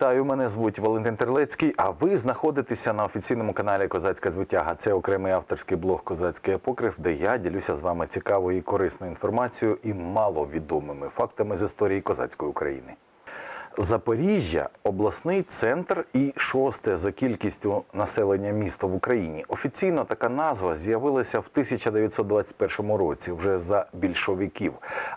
Вітаю, мене звуть Валентин Терлецький. А ви знаходитеся на офіційному каналі Козацька звитяга. Це окремий авторський блог Козацький апокриф, де я ділюся з вами цікавою і корисною інформацією і маловідомими фактами з історії козацької України. Запоріжжя обласний центр і шосте за кількістю населення місто в Україні. Офіційно така назва з'явилася в 1921 році, вже за більшовиків.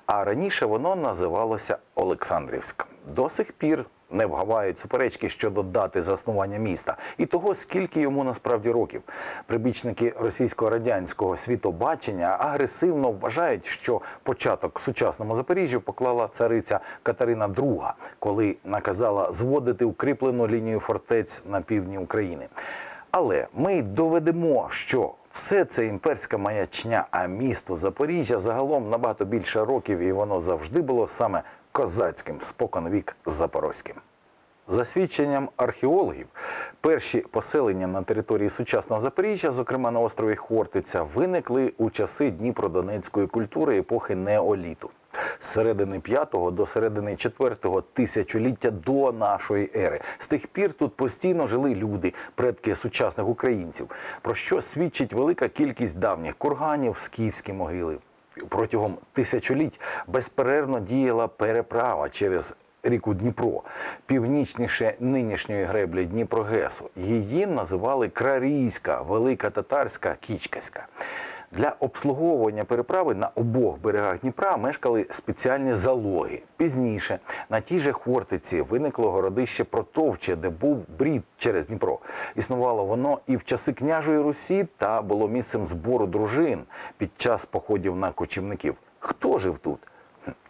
А раніше воно називалося Олександрівськ. До сих пір не вгавають суперечки щодо дати заснування міста і того, скільки йому насправді років. Прибічники російсько-радянського світобачення агресивно вважають, що початок сучасному Запоріжжю поклала цариця Катерина II, коли наказала зводити укріплену лінію фортець на півдні України. Але ми доведемо, що все це імперська маячня, а місто Запоріжжя загалом набагато більше років, і воно завжди було саме козацьким, споконвік запорозьким. За свідченням археологів, перші поселення на території сучасного Запоріжжя, зокрема на острові Хортиця, виникли у часи Дніпродонецької культури епохи неоліту. З середини 5 до середини 4 тисячоліття до нашої ери. З тих пір тут постійно жили люди, предки сучасних українців, про що свідчить велика кількість давніх курганів, скіфські могили. Протягом тисячоліть безперервно діяла переправа через ріку Дніпро, північніше нинішньої греблі Дніпрогесу. Її називали Крарійська, Велика Татарська, Кічкаська. Для обслуговування переправи на обох берегах Дніпра мешкали спеціальні залоги. Пізніше на тій же Хортиці виникло городище Протовче, де був брід через Дніпро. Існувало воно і в часи княжої Русі та було місцем збору дружин під час походів на кочівників. Хто жив тут?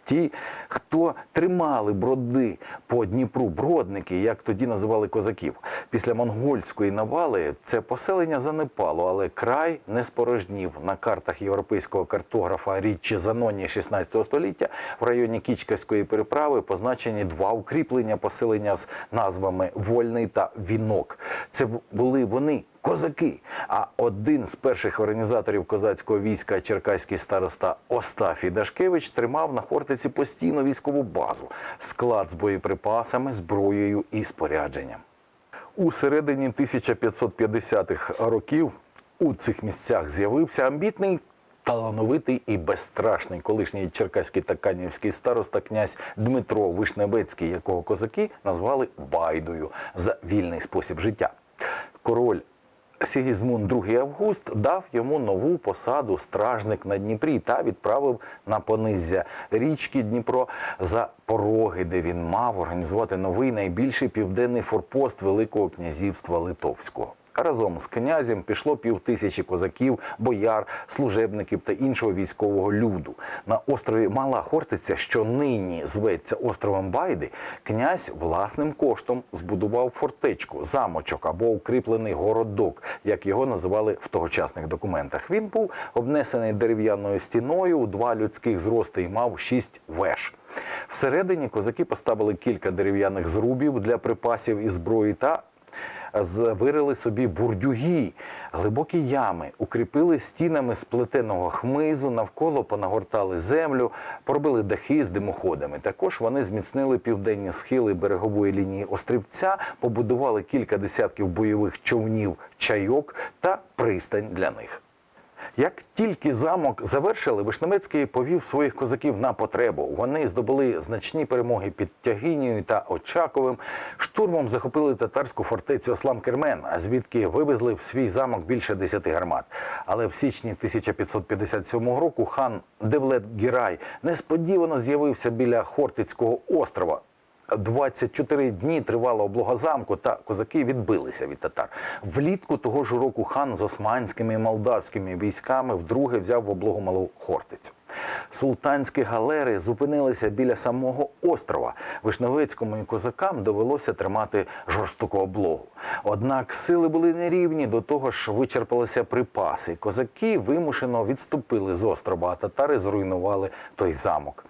Ті, хто тримали броди по Дніпру, бродники, як тоді називали козаків. Після монгольської навали це поселення занепало, але край не спорожнів. На картах європейського картографа Річчі Заноні 16 століття в районі Кічкаської переправи позначені два укріплення поселення з назвами Вольний та Вінок. Це були вони. Козаки. А один з перших організаторів козацького війська, черкаський староста Остафій Дашкевич, тримав на Хортиці постійно військову базу, склад з боєприпасами, зброєю і спорядженням. У середині 1550-х років у цих місцях з'явився амбітний. Талановитий і безстрашний колишній черкаський та канівський староста князь Дмитро Вишневецький, якого козаки назвали Байдою за вільний спосіб життя. Король Сігізмунд II Август дав йому нову посаду стражник на Дніпрі та відправив на понизя річки Дніпро за пороги, де він мав організувати новий найбільший південний форпост Великого князівства Литовського. Разом з князем пішло півтисячі козаків, бояр, служебників та іншого військового люду. На острові Мала Хортиця, що нині зветься островом Байди, князь власним коштом збудував фортечку, замочок або укріплений городок, як його називали в тогочасних документах. Він був обнесений дерев'яною стіною у два людських зрости і мав шість веж. Всередині козаки поставили кілька дерев'яних зрубів для припасів і зброї та вирили собі бурдюги, глибокі ями, укріпили стінами з плетеного хмизу, навколо понагортали землю, поробили дахи з димоходами. Також вони зміцнили південні схили берегової лінії острівця, побудували кілька десятків бойових човнів, чайок та пристань для них. Як тільки замок завершили, Вишневецький повів своїх козаків на потребу. Вони здобули значні перемоги під Тягинією та Очаковим. Штурмом захопили татарську фортецю Аслам Кермен, а звідки вивезли в свій замок більше десяти гармат. Але в січні 1557 року хан Девлет Гірай несподівано з'явився біля Хортицького острова. 24 дні тривала облога замку, та козаки відбилися від татар. Влітку того ж року хан з османськими і молдавськими військами вдруге взяв в облогу малу Хортицю. Султанські галери зупинилися біля самого острова. Вишневецькому і козакам довелося тримати жорстоку облогу. Однак сили були нерівні, до того ж вичерпалися припаси. Козаки вимушено відступили з острова, а татари зруйнували той замок.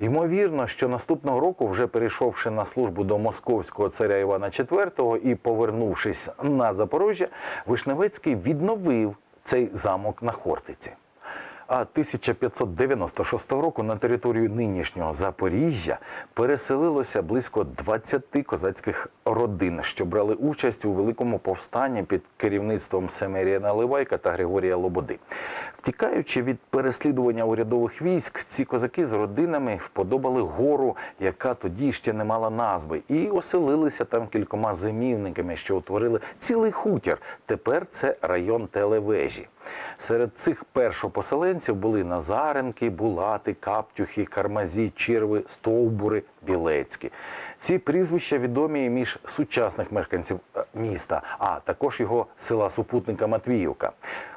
Ймовірно, що наступного року, вже перейшовши на службу до московського царя Івана IV і повернувшись на Запорожжя, Вишневецький відновив цей замок на Хортиці. А 1596 року на територію нинішнього Запоріжжя переселилося близько 20 козацьких родин, що брали участь у великому повстанні під керівництвом Семерія Наливайка та Григорія Лободи. Втікаючи від переслідування урядових військ, ці козаки з родинами вподобали гору, яка тоді ще не мала назви, і оселилися там кількома зимівниками, що утворили цілий хутір. Тепер це район Телевежі. Серед цих першопоселенців були Назаренки, Булати, Каптюхи, Кармазі, Черви, Стовбури, Білецькі. Ці прізвища відомі між сучасних мешканців е, міста, а також його села супутника Матвіївка.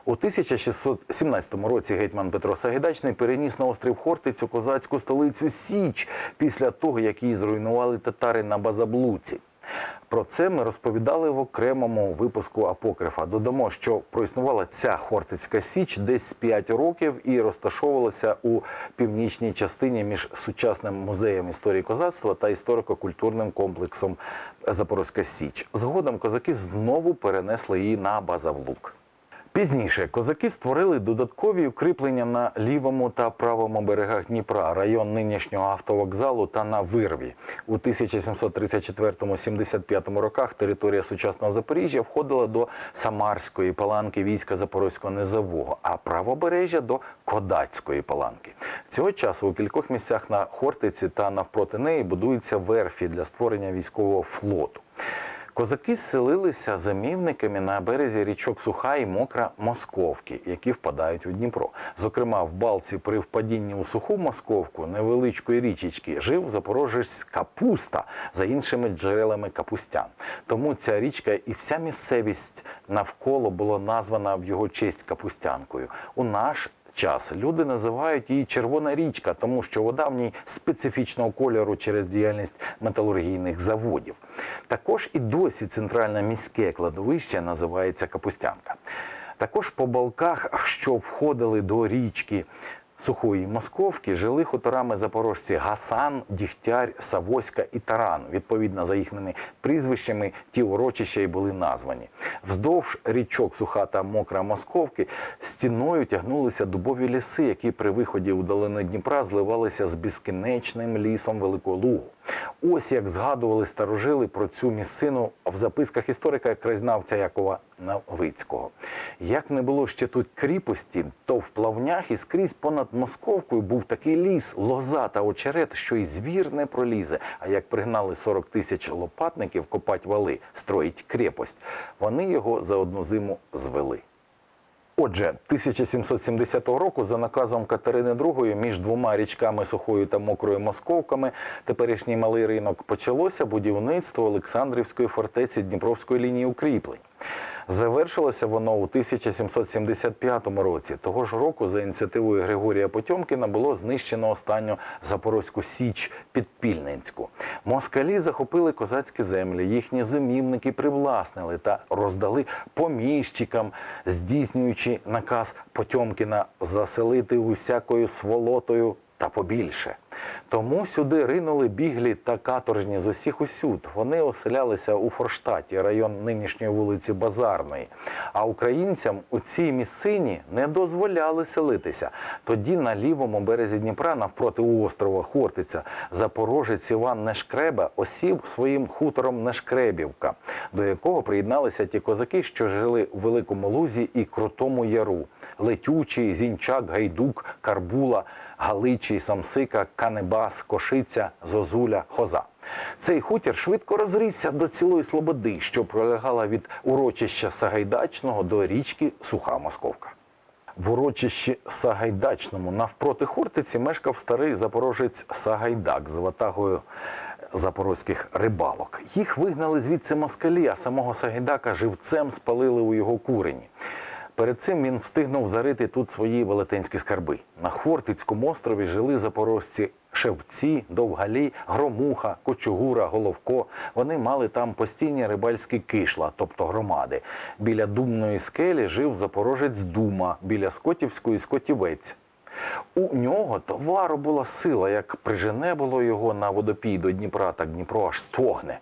У 1617 році гетьман Петро Сагайдачний переніс на острів Хортицю козацьку столицю Січ після того, як її зруйнували татари на Базаблуці. Про це ми розповідали в окремому випуску апокрифа. Додамо, що проіснувала ця Хортицька Січ десь 5 років і розташовувалася у північній частині між сучасним музеєм історії козацтва та історико-культурним комплексом Запорозька Січ. Згодом козаки знову перенесли її на Базавлук. Пізніше козаки створили додаткові укріплення на лівому та правому берегах Дніпра, район нинішнього автовокзалу та на Вирві. У 1734-75 роках територія сучасного Запоріжжя входила до Самарської паланки війська Запорозького низового, а правобережжя до Кодацької паланки. Цього часу у кількох місцях на Хортиці та навпроти неї будуються верфі для створення військового флоту. Козаки селилися замівниками на березі річок Суха і Мокра Московки, які впадають у Дніпро. Зокрема, в Балці при впадінні у суху Московку невеличкої річечки жив запорожець Капуста за іншими джерелами капустян. Тому ця річка і вся місцевість навколо було названа в його честь Капустянкою. У наш час люди називають її Червона річка, тому що вода в ній специфічного кольору через діяльність металургійних заводів. Також і досі центральне міське кладовище називається Капустянка. Також по балках, що входили до річки Сухої Московки, жили хуторами запорожці Гасан, Дігтяр, Савоська і Таран. Відповідно за їхніми прізвищами, ті урочища й були названі. Вздовж річок Суха та Мокра Московки стіною тягнулися дубові ліси, які при виході у долину Дніпра зливалися з безкінечним лісом Великого Лугу. Ось як згадували старожили про цю місцину в записках історика краєзнавця Якова Новицького. Як не було ще тут кріпості, то в плавнях і скрізь понад Московкою був такий ліс, лоза та очерет, що й звір не пролізе. А як пригнали 40 тисяч лопатників копать вали, строїть крепость, вони його за одну зиму звели. Отже, 1770 року за наказом Катерини II між двома річками Сухою та Мокрою Московками, теперішній малий ринок, почалося будівництво Олександрівської фортеці Дніпровської лінії укріплень. Завершилося воно у 1775 році. Того ж року, за ініціативою Григорія Потьомкіна, було знищено останню Запорозьку Січ Підпільненську. Москалі захопили козацькі землі, їхні зимівники привласнили та роздали поміщикам, здійснюючи наказ Потьомкіна заселити усякою сволотою та побільше. Тому сюди ринули біглі та каторжні з усіх усюд. Вони оселялися у Форштаті, район нинішньої вулиці Базарної. А українцям у цій місцині не дозволяли селитися. Тоді на лівому березі Дніпра, навпроти острова Хортиця, запорожець Іван Нешкреба осів своїм хутором Нешкребівка, до якого приєдналися ті козаки, що жили у Великому Лузі і Крутому Яру. Летючий, Зінчак, Гайдук, Карбула, Галичий, Самсика, Канебас, Кошиця, Зозуля, Хоза. Цей хутір швидко розрісся до цілої слободи, що пролягала від урочища Сагайдачного до річки Суха Московка. В урочищі Сагайдачному навпроти Хортиці мешкав старий запорожець Сагайдак з ватагою запорозьких рибалок. Їх вигнали звідси москалі, а самого Сагайдака живцем спалили у його курені. Перед цим він встигнув зарити тут свої велетенські скарби. На Хортицькому острові жили запорожці Шевці, Довгалі, Громуха, Кочугура, Головко. Вони мали там постійні рибальські кишла, тобто громади. Біля Думної скелі жив запорожець Дума, біля Скотівської Скотівець. У нього товару була сила, як прижене було його на водопій до Дніпра, так Дніпро аж стогне.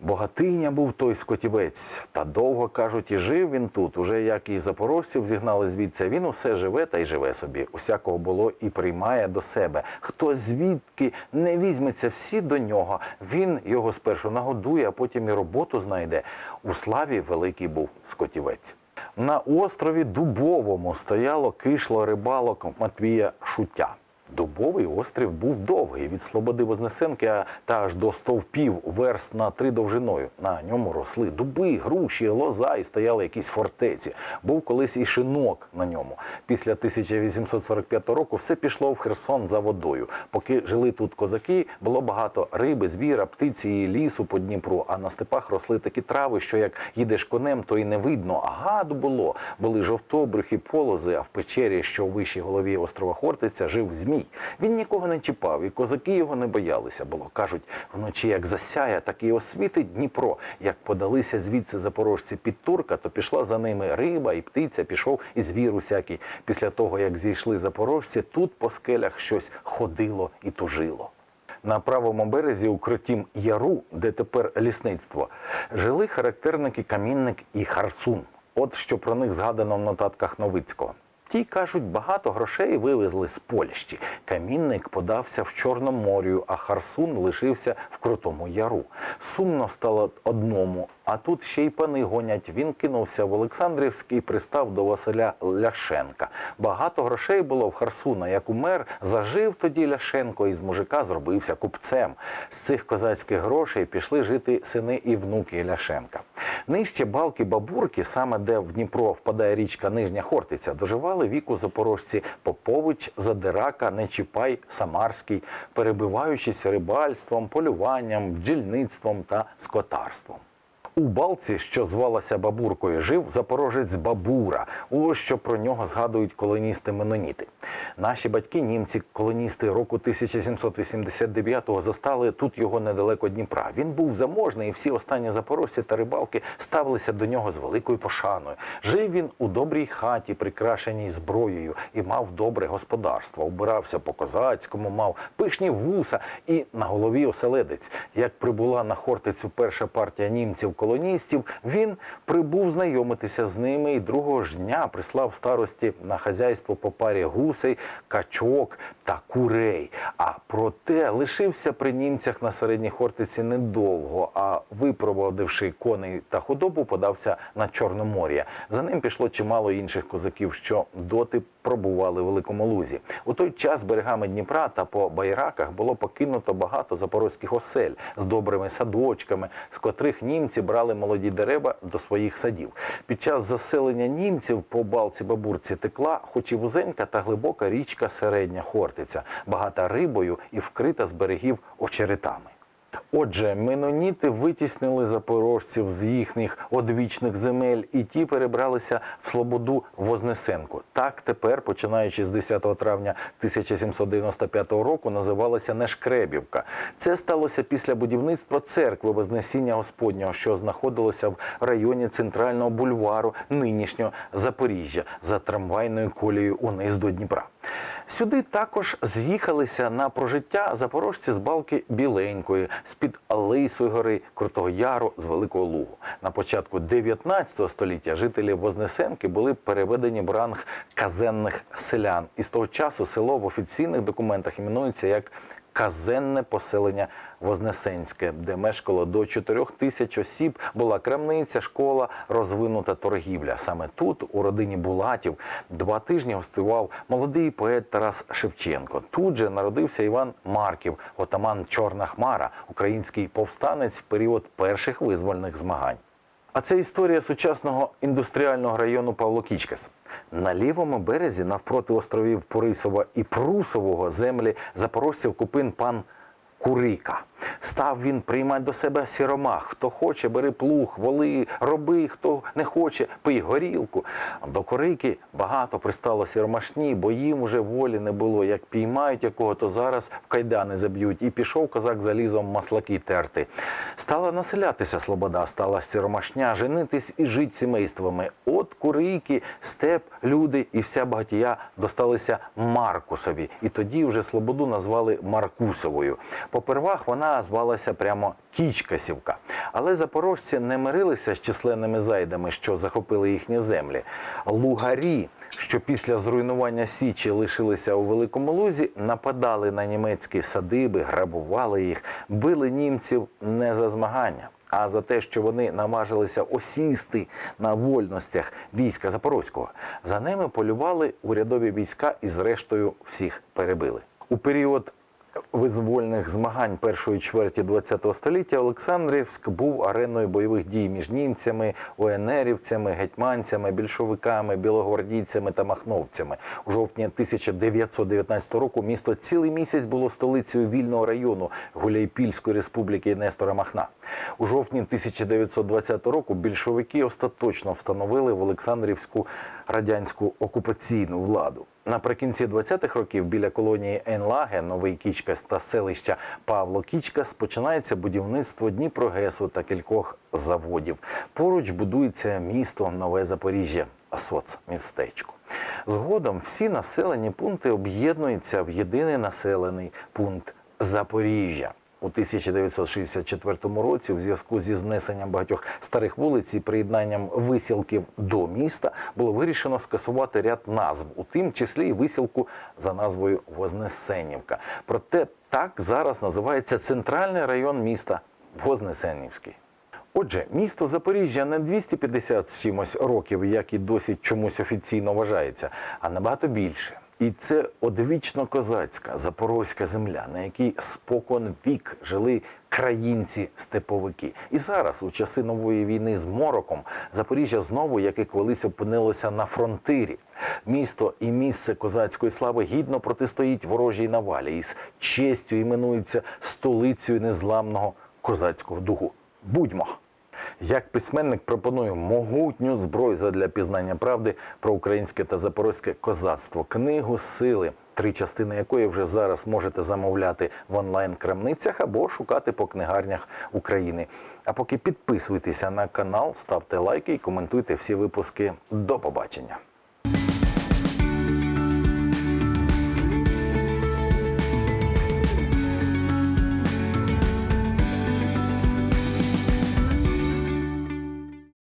Богатиня був той скотівець, та довго кажуть, і жив він тут. Уже як і запорожців зігнали звідси, він усе живе та й живе собі. Усякого було і приймає до себе. Хто звідки не візьметься, всі до нього. Він його спершу нагодує, а потім і роботу знайде. У славі великий був скотівець. На острові Дубовому стояло кишло рибалок Матвія Шуття. Дубовий острів був довгий від Слободи Вознесенки та аж до стовпів верст на три довжиною. На ньому росли дуби, груші, лоза і стояли якісь фортеці. Був колись і шинок на ньому. Після 1845 року все пішло в Херсон за водою. Поки жили тут козаки, було багато риби, звіра, птиці і лісу по Дніпру. А на степах росли такі трави, що як їдеш конем, то й не видно. А гаду було. Були жовтобрихи, полози, а в печері, що у вищій голові острова Хортиця, жив змій. Він нікого не чіпав, і козаки його не боялися. Було кажуть, вночі як засяє, так і освітить Дніпро. Як подалися звідси запорожці під турка, то пішла за ними риба і птиця, пішов і звір усякий. Після того, як зійшли запорожці, тут по скелях щось ходило і тужило. На правому березі у крутім яру, де тепер лісництво, жили характерники Камінник і Харсун. От що про них згадано в нотатках Новицького. Ті кажуть, багато грошей вивезли з Польщі. Камінник подався в Чорноморію, а Харсун лишився в Крутому Яру. Сумно стало одному, а тут ще й пани гонять. Він кинувся в Олександрівський, пристав до Василя Ляшенка. Багато грошей було в Харсуна. Як умер, зажив тоді Ляшенко і з мужика зробився купцем. З цих козацьких грошей пішли жити сини і внуки Ляшенка. Нижче балки бабурки, саме де в Дніпро впадає річка Нижня Хортиця, доживали віку запорожці Попович, Задирака, Нечіпай, Самарський, перебиваючись рибальством, полюванням, бджільництвом та скотарством. У балці, що звалася Бабуркою, жив запорожець Бабура. Ось що про нього згадують колоністи-меноніти. Наші батьки, німці, колоністи року 1789-го, застали тут його недалеко Дніпра. Він був заможний, і всі останні запорожці та рибалки ставилися до нього з великою пошаною. Жив він у добрій хаті, прикрашеній зброєю, і мав добре господарство. Убирався по козацькому, мав пишні вуса і на голові оселедець. Як прибула на Хортицю перша партія німців-колоністів, він прибув знайомитися з ними і другого ж дня прислав старості на хазяйство по парі гусей, качок та курей. А проте лишився при німцях на середній Хортиці недовго, а випроводивши коней та худобу, подався на Чорномор'я. За ним пішло чимало інших козаків, що доти пробували в Великому Лузі. У той час берегами Дніпра та по байраках було покинуто багато запорозьких осель з добрими садочками, з котрих німці брали молоді дерева до своїх садів. Під час заселення німців по балці бабурці текла, хоч і вузенька та глибока річка Середня Хортиця, багата рибою і вкрита з берегів очеретами. Отже, меноніти витіснили запорожців з їхніх одвічних земель, і ті перебралися в Слободу Вознесенку. Так тепер, починаючи з 10 травня 1795 року, називалася Нешкребівка. Це сталося після будівництва церкви Вознесіння Господнього, що знаходилося в районі центрального бульвару нинішнього Запоріжжя за трамвайною колією униз до Дніпра. Сюди також з'їхалися на прожиття запорожці з балки Біленької, з-під Алейсої гори, Крутого Яру, з Великого Лугу. На початку 19 століття жителі Вознесенки були переведені в ранг казенних селян. І з того часу село в офіційних документах іменується як казенне поселення Вознесенське, де мешкало до 4 тисяч осіб, була крамниця, школа, розвинута торгівля. Саме тут, у родині Булатів, два тижні гостював молодий поет Тарас Шевченко. Тут же народився Іван Марків, отаман Чорна Хмара, український повстанець в період перших визвольних змагань. А це історія сучасного індустріального району Павло Кічкас. На лівому березі, навпроти островів Порисова і Прусового, землі запорожців купин пан Курика. Став він приймати до себе сіромах. Хто хоче, бери плуг, воли, роби, хто не хоче, пий горілку. До Курики багато пристало сіромашні, бо їм уже волі не було. Як піймають якого, то зараз в кайдани заб'ють. І пішов козак залізом маслаки терти. Стала населятися слобода, стала сіромашня, женитись і жить сімействами. От Курики, степ, люди і вся багатія досталися Маркусові. І тоді вже слободу назвали Маркусовою. Попервах вона вона звалася прямо Кічкасівка. Але запорожці не мирилися з численними зайдами, що захопили їхні землі. Лугарі, що після зруйнування Січі лишилися у Великому Лузі, нападали на німецькі садиби, грабували їх, били німців не за змагання. А за те, що вони наважилися осісти на вольностях війська Запорозького, за ними полювали урядові війська і, зрештою, всіх перебили. У період визвольних змагань першої чверті ХХ століття Олександрівськ був ареною бойових дій між німцями, ОНРівцями, гетьманцями, більшовиками, білогвардійцями та махновцями. У жовтні 1919 року місто цілий місяць було столицею вільного району Гуляйпільської республіки Нестора Махна. У жовтні 1920 року більшовики остаточно встановили в Олександрівську радянську окупаційну владу. Наприкінці 20-х років біля колонії Енлаге, Новий Кічкас та селища Павло Кічкас починається будівництво Дніпрогесу та кількох заводів. Поруч будується місто Нове Запоріжжя, соцмістечко. Згодом всі населені пункти об'єднуються в єдиний населений пункт Запоріжжя. У 1964 році, в зв'язку зі знесенням багатьох старих вулиць і приєднанням висілків до міста, було вирішено скасувати ряд назв, у тим числі і висілку за назвою Вознесенівка. Проте так зараз називається центральний район міста Вознесенівський. Отже, місто Запоріжжя не 250 з чимось років, як і досі чомусь офіційно вважається, а набагато більше. І це одвічно козацька запорозька земля, на якій спокон вік жили країнці-степовики. І зараз, у часи нової війни з мороком, Запоріжжя знову, як і колись опинилося на фронтирі. Місто і місце козацької слави гідно протистоїть ворожій навалі і з честю іменується столицею незламного козацького духу. Будьмо! Як письменник пропоную могутню зброю задля пізнання правди про українське та запорозьке козацтво, книгу сили, три частини якої вже зараз можете замовляти в онлайн-крамницях або шукати по книгарнях України. А поки підписуйтеся на канал, ставте лайки і коментуйте всі випуски. До побачення!